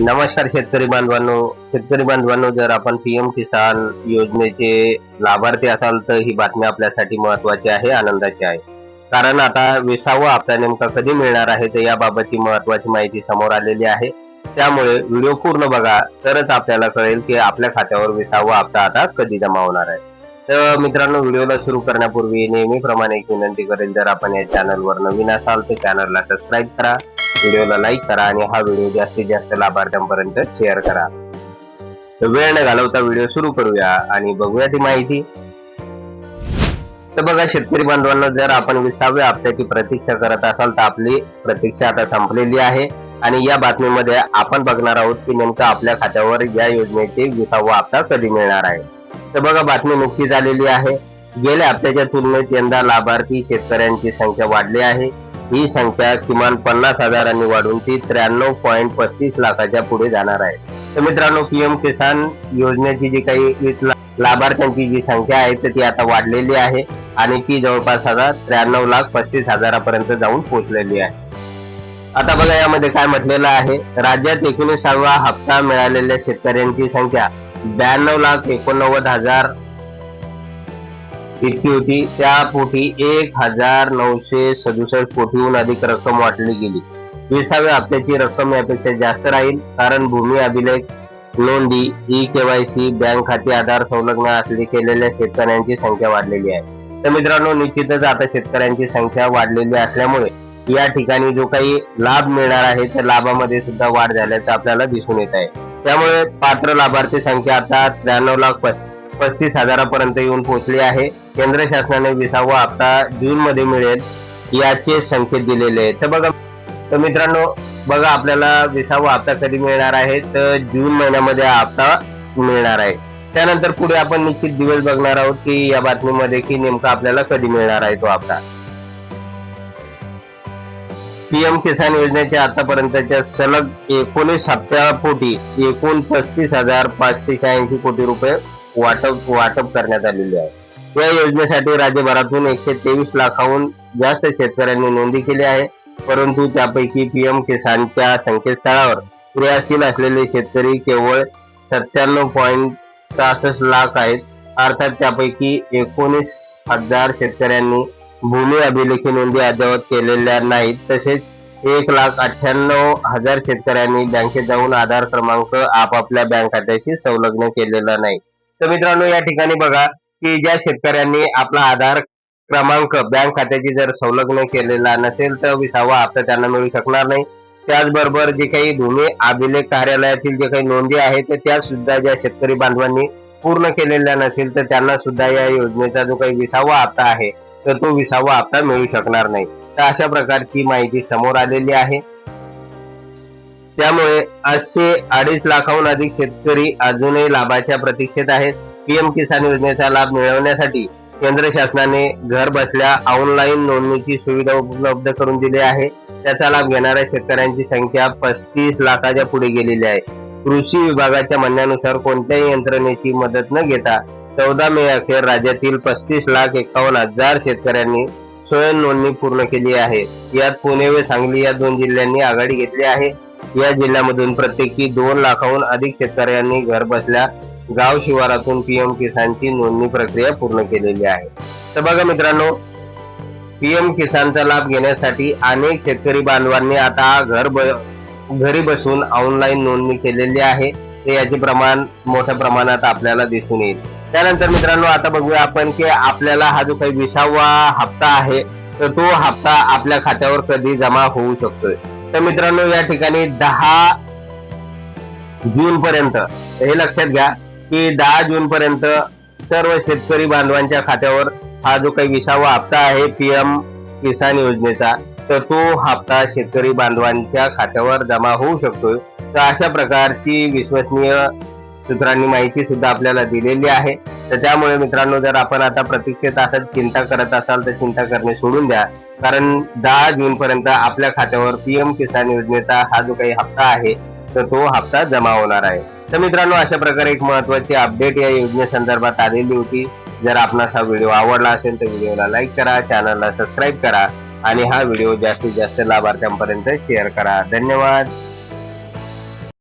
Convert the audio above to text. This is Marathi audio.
नमस्कार शेतकरी बांधवांनो. शेतकरी बांधवांनो जर आपण पीएम किसान योजनेचे लाभार्थी असाल तर ही बातमी आपल्यासाठी महत्वाची आहे आनंदाची आहे. कारण आता विसावा हप्ता नेमका कधी मिळणार आहे तर याबाबतची महत्वाची माहिती समोर आलेली आहे. त्यामुळे व्हिडिओ पूर्ण बघा तरच आपल्याला कळेल की आपल्या खात्यावर विसावा हप्ता आता कधी जमा होणार आहे. तर मित्रांनो व्हिडिओला सुरू करण्यापूर्वी नेहमीप्रमाणे एक विनंती करेल जर आपण या चॅनलवर नवीन असाल तर चॅनलला सबस्क्राईब करा. व्हिडिओला लाईक करा आणि हा व्हिडिओ जास्तीत जास्त लाभार्थ्यांपर्यंत शेअर करा. तर वेळ न घालवता व्हिडिओ सुरू करूया आणि बघूया ती माहिती. तर बघा शेतकरी बांधवांना जर आपण विसाव्या हप्त्याची प्रतीक्षा करत असाल तर आपली प्रतीक्षा आता संपलेली आहे. आणि या बातमीमध्ये आपण बघणार आहोत की नेमकं आपल्या खात्यावर या योजनेचे विसावा हप्ता कधी मिळणार आहे. तर बघा बातमी नुकतीच आलेली आहे. गेल्या हप्त्याच्या तुलनेत यंदा लाभार्थी शेतकऱ्यांची संख्या वाढली आहे. ही संख्या किमान पन्नास हजारांनी वाढून ती त्र्याण्णव पॉईंट पस्तीस लाखाच्या पुढे जाणार आहे. तर मित्रांनो पीएम किसान योजनेची जी काही लाभार्थ्यांची जी संख्या आहे तर ती आता वाढलेली आहे आणि ती जवळपास आता त्र्याण्णव लाख पस्तीस हजारापर्यंत जाऊन पोहोचलेली आहे. आता बघा यामध्ये काय म्हटलेलं आहे? राज्यात एकोणीसावा हप्ता मिळालेल्या शेतकऱ्यांची संख्या ब्याण्णव लाख एकोणनव्वद हजार इतकी होती. त्या पोटी एक हजार नऊशे सदुसष्ट कोटीहून अधिक रक्कम वाटली गेली. विसाव्या हप्त्याची रक्कम यापेक्षा जास्त राहील कारण भूमी अभिलेख नोंदी ई केवायसी बँक खाते आधार संलग्न असले केलेल्या शेतकऱ्यांची संख्या वाढलेली आहे. तर मित्रांनो निश्चितच आता शेतकऱ्यांची संख्या वाढलेली असल्यामुळे या ठिकाणी जो काही लाभ मिळणार आहे त्या लाभामध्ये सुद्धा वाढ झाल्याचं आपल्याला दिसून येत आहे. त्यामुळे पात्र लाभार्थी संख्या आता त्र्याण्णव लाख पस्तीस पस्तीस हजारापर्यंत येऊन पोहोचली आहे. केंद्र शासनाने विसावा हप्ता जून मध्ये मिळेल याचे संकेत दिलेले आहेत. तर बघा तर मित्रांनो बघा आपल्याला विसावा हप्ता कधी मिळणार आहे? तर जून महिन्यामध्ये हा हप्ता मिळणार आहे. त्यानंतर पुढे आपण निश्चित दिवस बघणार आहोत की या बातमीमध्ये की नेमका आपल्याला कधी मिळणार आहे तो हप्ता. पीएम किसान योजनेच्या आतापर्यंतच्या सलग एकोणीस हप्त्यापोटी एकूण पस्तीस हजार पाचशे शहाऐंशी कोटी रुपये वाटप वाटप करण्यात आलेले आहे. या योजनेसाठी राज्यभरातून एकशे तेवीस लाखाहून जास्त शेतकऱ्यांनी नोंदी केली आहे. परंतु त्यापैकी पीएम किसानच्या संकेतस्थळावर क्रियाशील असलेले शेतकरी केवळ सत्त्याण्णव पॉईंट सहासष्ट लाख आहेत. अर्थात त्यापैकी एकोणीस हजार शेतकऱ्यांनी भूमी अभिलेखी नोंदी अद्यावत केलेल्या नाहीत. तसेच एक लाख अठ्ठ्याण्णव हजार शेतकऱ्यांनी बँकेत जाऊन आधार क्रमांक आपापल्या बँक खात्याशी संलग्न केलेला नाही. तर मित्रांनो या ठिकाणी बघा की ज्या शेतकऱ्यांनी आपला आधार क्रमांक बँक खात्याची जर संलग्न केलेला नसेल तर विसावा हप्ता त्यांना मिळू शकणार नाही. त्याचबरोबर जे काही भूमी अभिलेख कार्यालयातील जे काही नोंदी आहेत त्या सुद्धा ज्या शेतकरी बांधवांनी पूर्ण केलेल्या नसेल तर त्यांना सुद्धा या योजनेचा जो काही विसावा हप्ता आहे तर तो विसावा हप्ता मिळू शकणार नाही. तर अशा प्रकारची माहिती समोर आलेली आहे. त्यामुळे असे अडीच लाखाहून अधिक शेतकरी अजूनही लाभाच्या प्रतीक्षेत आहेत. पीएम किसान योजनेचा लाभ मिळवण्यासाठी केंद्र शासनाने घर बसल्या ऑनलाईन नोंदणीची सुविधा उपलब्ध करून दिली आहे. त्याचा लाभ घेणाऱ्या शेतकऱ्यांची संख्या पस्तीस लाखाच्या पुढे गेलेली आहे. कृषी विभागाच्या म्हणण्यानुसार कोणत्याही यंत्रणेची मदत न घेता चौदा मे अखेर राज्यातील पस्तीस लाख एकावन्न हजार शेतकऱ्यांनी स्वयं नोंदणी पूर्ण केली आहे. यात पुणे व सांगली या दोन जिल्ह्यांनी आघाडी घेतली आहे. या जिल्ह्यामधून प्रत्येकी दोन लाखाहून अधिक शेतकऱ्यांनी घर बसल्या गाव शिवारातून पीएम किसानची नोंदणी प्रक्रिया पूर्ण केलेली आहे. तर बघा मित्रांनो पीएम किसानचा लाभ घेण्यासाठी अनेक शेतकरी बांधवांनी आता घर ब घरी बसून ऑनलाईन नोंदणी केलेली आहे. तर याचे प्रमाण मोठ्या प्रमाणात आपल्याला दिसून येईल. त्यानंतर मित्रांनो आता बघूया आपण की आपल्याला हा जो काही विसावा हप्ता आहे तर तो हप्ता आपल्या खात्यावर कधी जमा होऊ शकतोय? तर मित्रांनो या ठिकाणी दहा जून पर्यंत हे लक्षात घ्या की दहा जून पर्यंत सर्व शेतकरी बांधवांच्या खात्यावर हा जो काही विसावा हप्ता आहे पीएम किसान योजनेचा तर तो हप्ता शेतकरी बांधवांच्या खात्यावर जमा होऊ शकतोय. तर अशा प्रकारची विश्वसनीय सूत्रांनी माहिती सुद्धा आपल्याला दिलेली आहे. तर त्यामुळे मित्रांनो जर आपण आता प्रतीक्षेत असत चिंता करत असाल तर चिंता करणे सोडून द्या. कारण दहा जून पर्यंत आपल्या खात्यावर पीएम किसान योजनेचा हा जो काही हप्ता आहे तर तो हप्ता जमा होणार आहे. तर मित्रांनो अशा प्रकारे एक महत्वाची अपडेट या योजनेसंदर्भात आलेली होती. जर आपणास हा व्हिडिओ आवडला असेल तर व्हिडिओला लाईक करा चॅनलला सबस्क्राईब करा आणि हा व्हिडिओ जास्तीत जास्त लाभार्थ्यांपर्यंत शेअर करा. धन्यवाद.